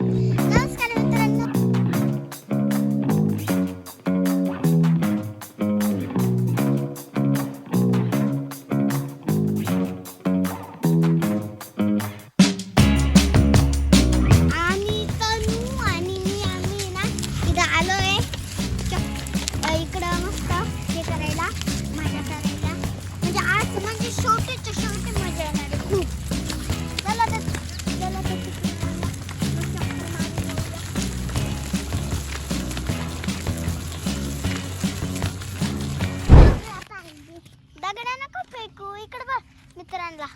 Mm-hmm. दगडा नको फेकू इकडे बघ मित्रांना.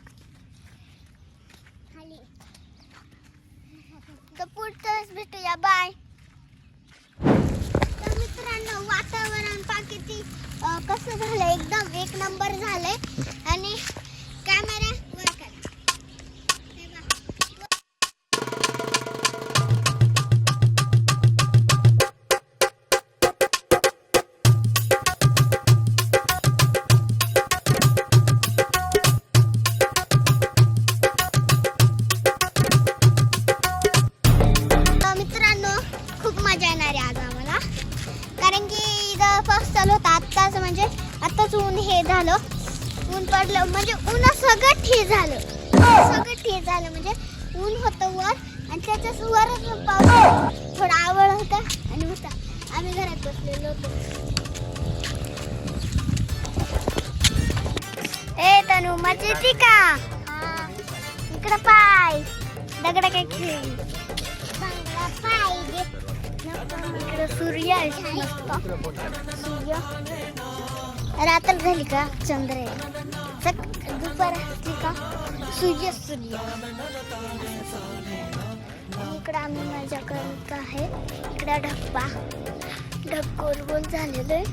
तर पुढचं भेटूया. बाय पाऊस चालू होता आत्ताच म्हणजे आत्ताच ऊन हे झालं. ऊन पडलं म्हणजे ऊन सगळं हे झालं. सगळं हे झालं म्हणजे ऊन होतं वर आणि त्याच्याच वरच पाऊस थोडा आवड होता आणि मस्त आम्ही घरात बसलेलो होतो. ए तनू मजा येते का? इकडं पाय. दगड काय खेळ इकडे सूर्य आहे मस्त सूर्य. रात्र झाली का? चंद्र आहे. सक दुपार असली का? सूर्य सूर्य. इकडे आम्ही मजा करत आहे. इकडे ढप्पा ढग गोल गोल झालेलं आहे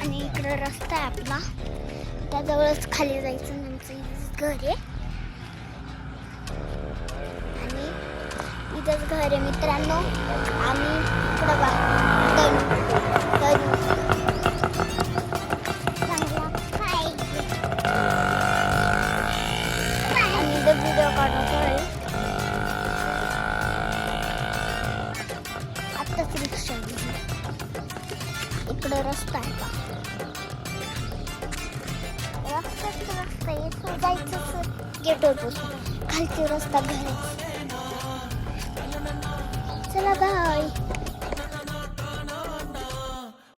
आणि इकडे रस्ता आहे आपला. त्याजवळच खाली जायचं आमचं घर आहे आणि इथंच घर आहे मित्रांनो. आम्ही इकडं बा तनू तनू. आम्ही इथं व्हिडिओ आहे. आत्ताच रिक्षा इकडं रस्ता आहे का रस्ता रस्ता येतो जायचं गेटवर बसून. खालची रस्ता घरात.